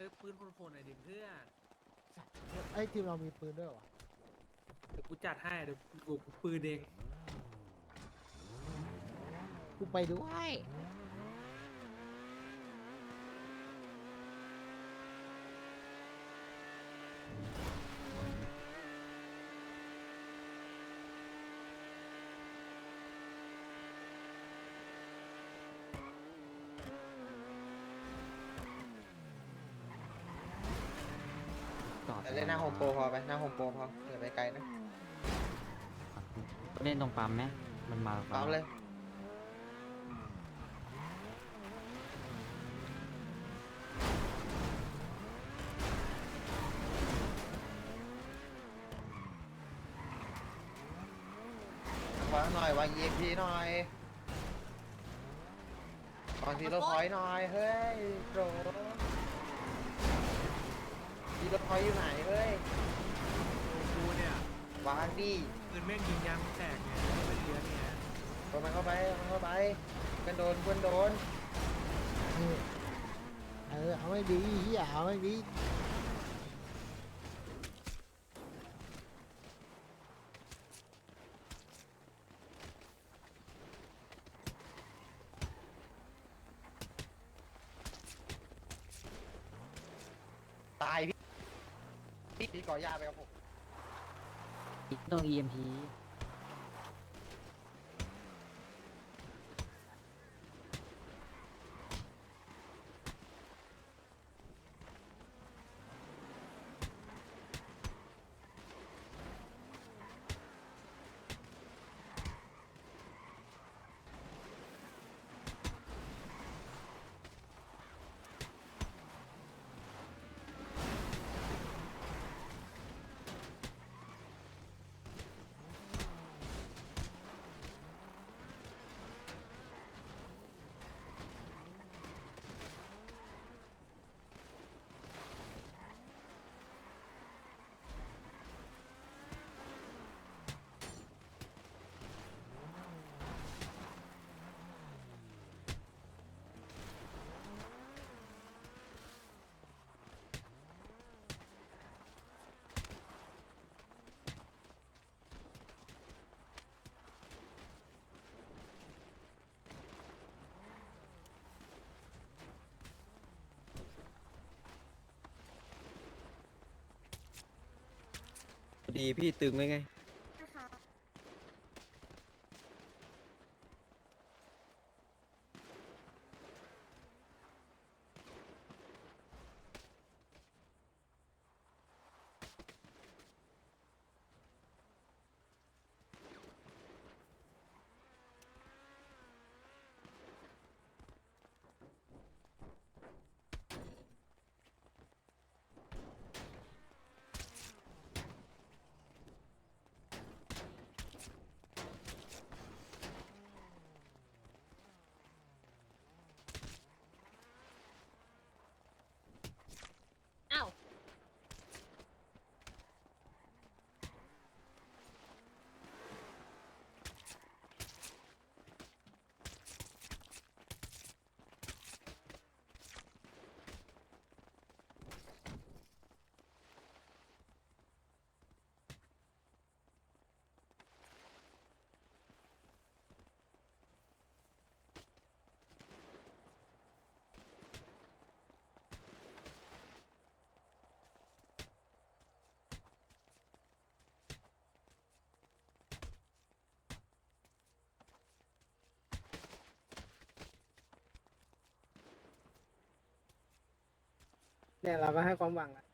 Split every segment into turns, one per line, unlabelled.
อ้ยปืนโคนๆหน่อยดิเพื่อน
ไอ้ทีมเรามีปืนด้วยเหรอ
เดี๋ยวกูจัดให้เดี๋ยวกูกูปืนเอง
กูไปด้วย
เล่นหน้าโฮมโปรพอไปหน้าโฮมโปรพออย่าไปไกลนะ
เล่นตรงปั๊มไหมมันมา
ปั๊มเลยวางหน่อยวาง EMP หน่อยวางทีละพอยต์หน่อย เฮ้ยโด ทีละพอยต์อยู่ไหนเฮ้ย
กูเนี่ยวา
งดิ
ปืนแม่งยิงยางไม่แตกไงไม่เป็นเลี้ยเนี่ย
เอามันเข้าไปเอามันเข้าไปเพื่อนโดนเพื่อนโดน
เออเออเอาไม่ดีเฮียเอาไม่ดี
ตายพี่พี่พี่ ก่อยาไปครับผม
ต้อง EMP
ดีพี่ตึงเลยไง
เนี่ยเราก็ให้ความหวังอะ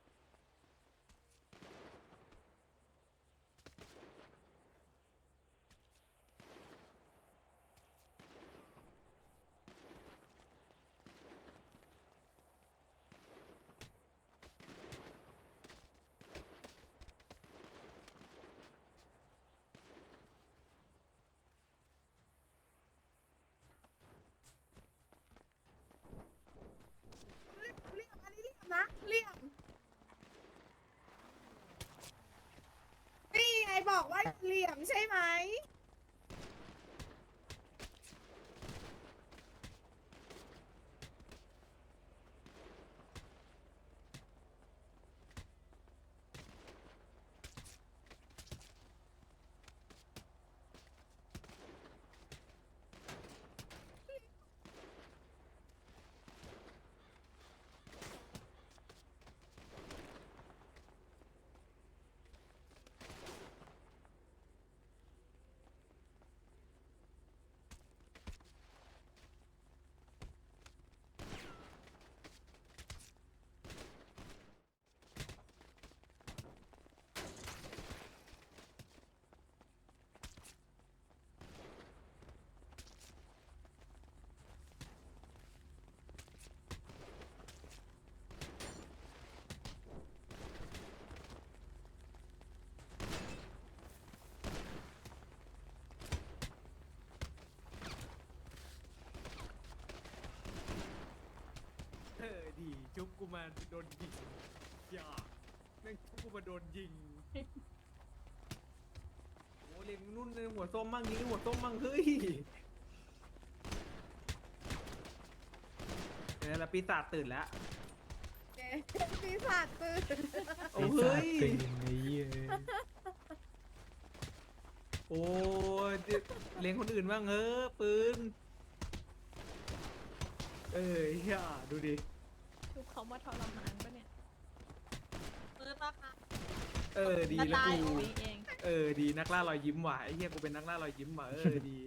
เรียกอันนี้เรียกนะเรียกนี่ไง บอกว่าเหลี่ยมใช่ไหม
จุ๊บ กูมาโดนยิงอย่าแม่งจุ๊บกูมาโดนยิงโอ้เล็งนุ่นในหัวส้มมั่งยิงในหัวส้มมั่งเฮ้ยเดี๋ยวละปีศาจตื่นแล้ว
เจ๊ปีศาจตื่น
โอ้เฮ้ยโอ้ยเลี้ยงคนอื่นบ้างเฮ้อปืน เอ้ยอย่าดูดิ
ทุกเขามาทรมานปะเนี่ย
ปืนปะคะ
เออดี
กระ
แล้ว
ตาย
กู
อุ๋ยเอง
เออดีนักล่ารอยยิ้มว่ะไอ้เหี้ยกูเป็นนักล่ารอยยิ้มว่ะเออ ดี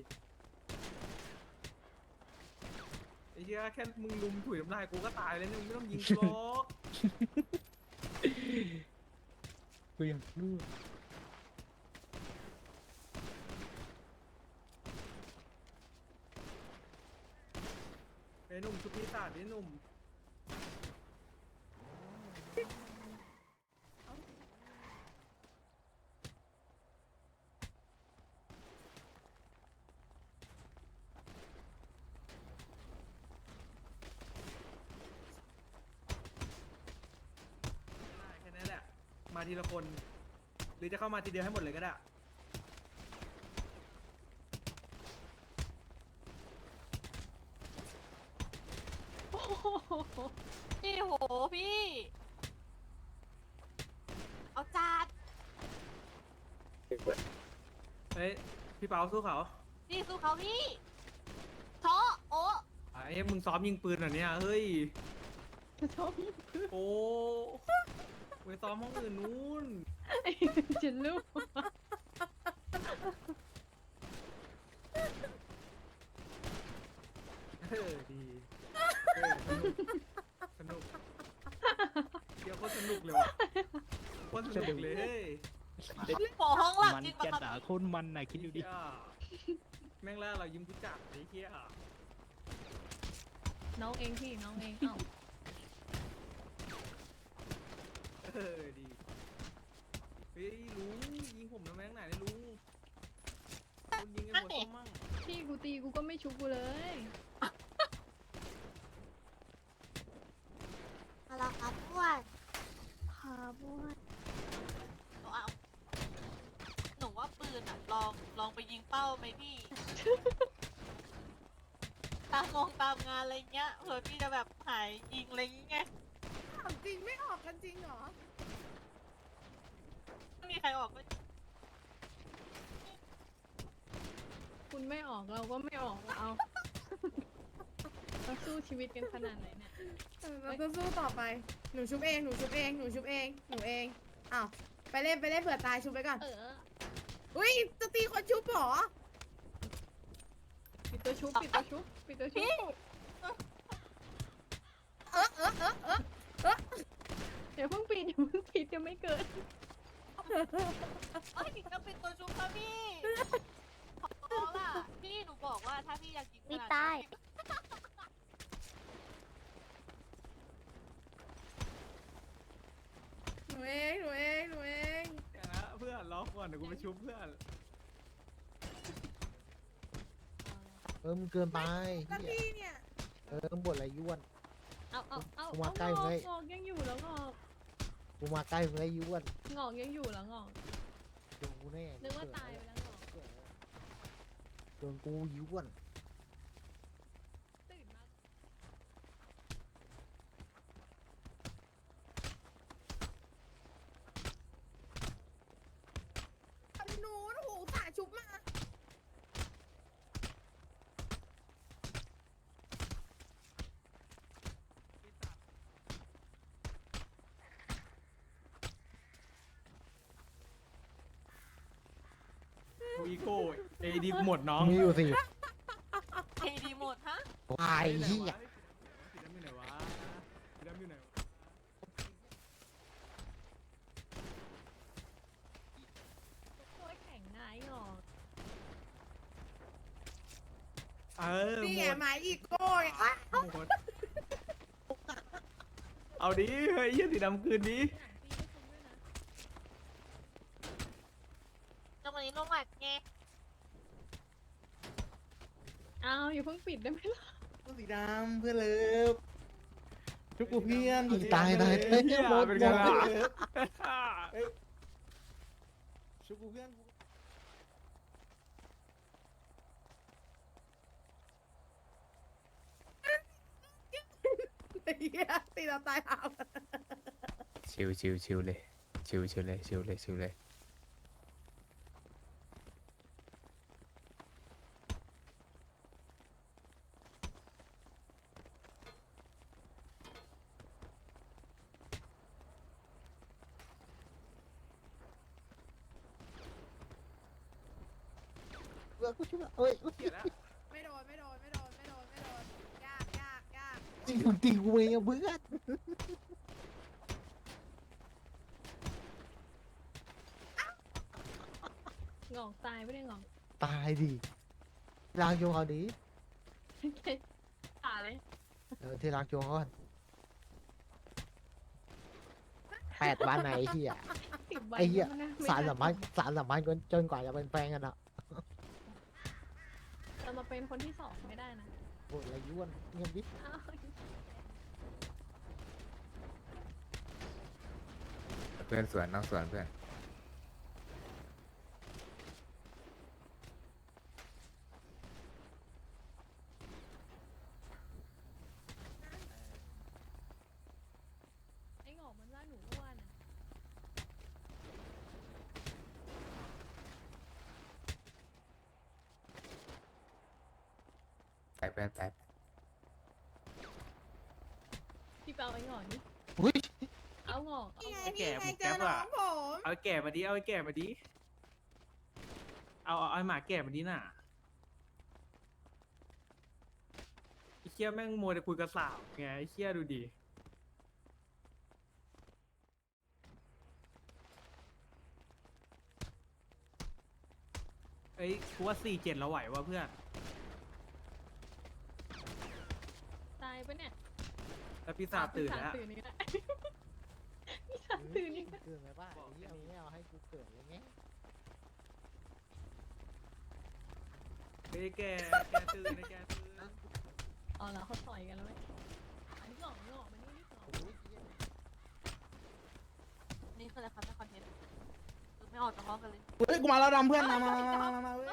ไอ้เหี้ยแค่มึงลุมถุยน้ำลายกูก็ตายแล้วเนี่ยมึงไม่ต้องยิงกูหรอก
กูอยากรู้
ไอ้หนุ่มชุบปีศาจดิหนุ่มได้แค่นั้นแหละ มาทีละคน หรือจะเข้ามาทีเดียวให้หมดเลยก็ได้
โอ้โห
พี่โหพี่ เอาจาน
เฮ้ย พี่เปาสู้เขา
พี่สู้เขาพี่โชะโอ้
ไอ้มึงซ้อมยิงปืนเหรอเนี่ย เฮ้ย
ชอบ
โอ้ ไปซ้อมห้องอื่นนู้น
ฉันรู้
เออดีเออสนุกสนุกเดี๋ยวโคตรสนุกเลยว่ะโคตรสนุกเลยเฮ้ย
ปอห้องหลัง
มัน
จริง
จะ
ปะ
ด่า
ครับ
โคนมันน่ะคิดดูดิ
เหี้ยแม่งล่าเรายิ้มกุจักไอ้เหี้ย
น้องเองพี่น้องเองเอ้า
เออดีเฮ้ยลุงยิงผมทำไมข้งไหนเนี่ยลุงคุณยิงไอ้หัวส้มมั่ง
พี่กูตีกูก็ไม่ชุบกูเลย
เอาละครับอ้วน
ครับอ้วน
หนูเอาหนูว่าปืนอะ ลองลองไปยิงเป้าไหมพี่ ตามงงตามงานอะไรเงี้ยเผื่อพี่จะแบบหายยิงอะไรเงี้ย
ริงไม่ออกกันจริงเหรอ
ไม่มีใครออกก็
คุณไม่ออกเราก็ไม่ออกเอา เราสู้ชีวิตกันขนาดไหนเนี่ย
เออเราจะสู้ต่อไป หนูชุบเอง หนูชุบเอง หนูชุบเอง หนูเอง อ้าว ไปเล่นไปเล่นเผื่อตายชุบไปก่อน
เออ
อุ้ยจะตีคนชุบเหรอ
ปิดตัวชุบปิดตัวชุบปิดตัวชุบ
เออเออเออเออ เออ
เดี๋ยวเพิ่งปิดเดี๋ยวเพิ่งปิดจะไม่เกิด
เอ้ยจะเป็นตัวชุบค่ะพี่ขอร้องล่ะพี่หนูบอกว่าถ้าพี่อยากยิงขนาดนั้น
หนูเองหนูเองหนูเอง
เดี๋ยวนะเพื่อนรอก่อนเดี๋ยวกูไปชุบเพื่อน
เออมึงเกินไป
แล้ว
เหี้ย
พี่เนี่ย
เออมึงบ่นอะไรย้วน กูมาใกล้
ง
ไว้
อกงอกยังอยู่แล้วงอก
กูมาใกล้มึงไอ้ย้วน
งอกยังอยู่แล้วงอก
โดนกูแน่
นึกว่าตายไปแล้วงอก
โดนกูย้วน
ตื่นมา
อันนู้นโอ้โหสาชุบมา
โออีโก้เอดีหมดน้อง
มีอยู่สิ
เทดีหมดฮะ
วายเหี้ย
สีดำอยู่ไหนวะสีดำอยู่ไหนวะ
โคตรแข็งนายงอก
เออ
นี่
ห
ไง
มด
หมายอีกโก้ไงอะ
หมดเอาดิเฮ้ยเหี้ยสีดำคืนดิ
หลังปีให้คุณด้วยนะ
จังหวะ นี้ลงหมัดไง
เอาอย่าเพิ่งปิดได้ไหมล่ะ
สีดำเพื่อนเลิฟ
ชุบกูเพื่อน
ตายตายเฮ้ยหมดหมด
ชุบกูเพื่อน
ไอ้เหี้ยตีเราตายหา
ชิวชิวชิวเลยชิวชิวเลยชิวเลยชิวเลย
เบื่อกูชิบะเอ้ย
เกลียดแล้ว
ไม่โดนไม่โดนไม่โดนไม่โดนไม่โดนยากยากยาก
จริงจริงกูเองอะเบื่อ
งอกตายไม่ได้งอก
ตายดิลางโยงเขาดี
ตายเลย
เออที่รักโยงเขาก่อนแปดวันไหนไอ้เหี้ย
สิบใบ
ไอ้เหี้ย
ก็น่ไม่
สาร
น่
สัมพันธ์สารสัมพันธ์จนจนกว่าจะเป็นแฟนกันอะ
จะมา เป็นคนที่สองไม่ได้นะ
โอ้ยอายุวันเงียบดิ
อ้าว
เพื่อนสวนน้องสวนเพื่อน
ไอ้งอกมันว่าหนูอ้วนอะ
ไปเพื่อนไป
พี่เปาไอ้งอกนี่
อุ้ย
เอางอกเอา
นี่ไง
ไอ้แก่
นี่ไง
ผม
เจ
แก๊
อ
ป
น้อ
อะ
งผม
เอาไอ้แก่มาดิ เอาไอ้แก่มาดิเอาเอาไอ้หมาแก่มาดิน่ะไอ้เชี่ยแม่งมัวแต่คุยกับสาวไงไอ้เชี่ยดูดิ เอ้ยกูว่าสี่เจ็ดเราไหวว่ะเพื่อน
ตายปะเนี่ย
แล้วพี่สาวตื่นแล้ว
ปีศาจตื่นนี่แหละ พี่สาวตื่นนี่แหละ
เกินไปป่ะไอ้เหี้ยมึง ไม่เอาให้กูเกิดเลยไง
เฮ้ยแกแกตื่นนะแกตื่น
อ๋อแล้วเขาต่อยกันแล้วไหมอันนี้งอกงอกมันนี่นี่งอก
โอ้ยเหี้ย
นี่คืออะไรครับในคอนเทนต์คือไม่ออกจากห้องกันเลย
เฮ้ยกูมาแล้วดำเพื่อนมามามามามามาเว้ย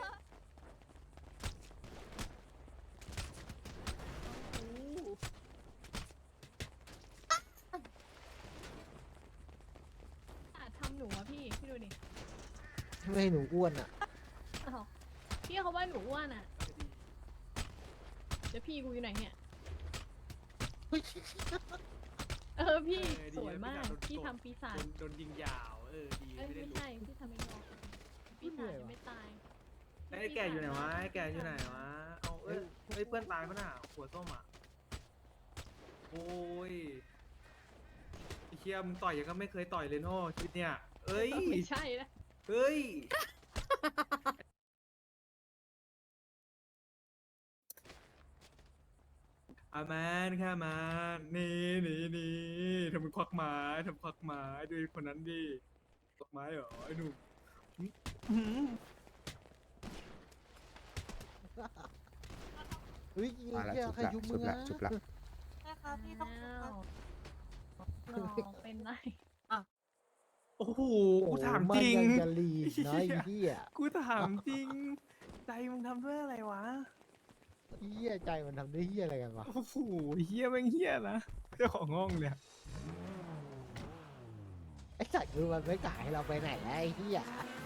ไม่ให้หนูอ้วนอะ
อ้าวพี่เขาว่าหนูอ้วนอะแล้วพี่กูอยู่ไหนเนี่ย
เฮ้ย
เออพี่
เออดี
สวย
แล้ว
มาก
ปี
พี่
ศาจโดนตบ
ทำปีศา
โด
จ
นโดนยิงยาวเออดี
เอ้ย
ไม่ได้
ไม่
รู้
ใช่พี่ทำไม่งอกปีศาจยังไม่ตาย
แล้วไอ้แกอยู่ไหนวะไอ้แกอยู่ไหนวะเอาเอ้ยเอ้ยเพื่อนตายปะน่ะหัวส้มอะโอ้ยไอ้เคียมึงต่อยยังก็ไม่เคยต่อยเลยโน่ชีวิตเนี่ยเอ้ย
ไม่ใช่นะ
เฮ้ย อาแมนแค่แมนนี่นี่นี่ทำเป็นควักไม้ทำควักไม้ดูไอ้คนนั้นดิควักไม้เหรอไอ้หนุ่มอื้อหือ
เฮ้ย
มาละ
เหี้ย
ชุบ
ใคร
ละ
ยุบ
ชุ
มึ
บ
ง
ละ
อะ
ชุบละ
ใช่ครับพี่ต้อง
อ้า
ครับ
วงอกเป็นไร
โอ้โห
โอ้
กู
โห
ถาม
น
จริง
ยัจะลีดนะไอ้เหี้ย
กูถามจริง ใจมึงทำด้วยอะไรวะ
เหี้ยใจมันทำด้วยเหี้ยอะไรกันวะ
โอ้โหเฮี้ยแม่งเฮี้ยนะเจ้าของห้องเนี่ย
ไอ้สัตว์คือมันไม่กายให้เราไปไหนแล้วไอ้เหี้ย
เ